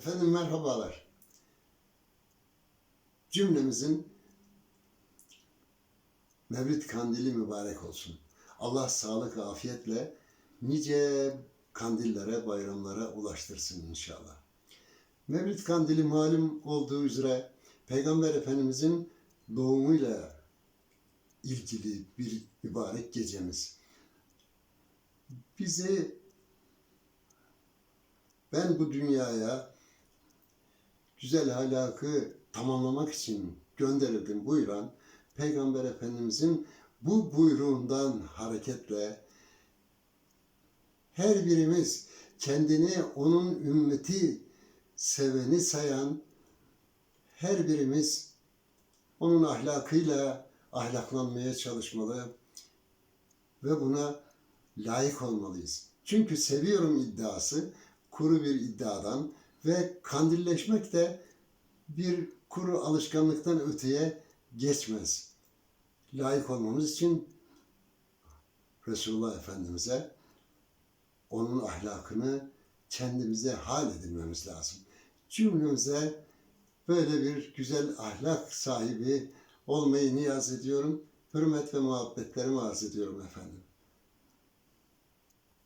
Efendim merhabalar. Cümlemizin Mevlid kandili mübarek olsun. Allah sağlık, afiyetle nice kandillere, bayramlara ulaştırsın inşallah. Mevlid kandili malum olduğu üzere Peygamber Efendimizin doğumuyla ilgili bir mübarek gecemiz. Bizi ben bu dünyaya güzel ahlakı tamamlamak için gönderildim buyuran Peygamber Efendimizin bu buyruğundan hareketle her birimiz kendini onun ümmeti seveni sayan her birimiz onun ahlakıyla ahlaklanmaya çalışmalı ve buna layık olmalıyız. Çünkü seviyorum iddiası kuru bir iddiadan ve kandilleşmek de bir kuru alışkanlıktan öteye geçmez. Layık olmamız için Resulullah Efendimiz'e onun ahlakını kendimize hal edinmemiz lazım. Cümlemize böyle bir güzel ahlak sahibi olmayı niyaz ediyorum. Hürmet ve muhabbetlerimi arz ediyorum efendim.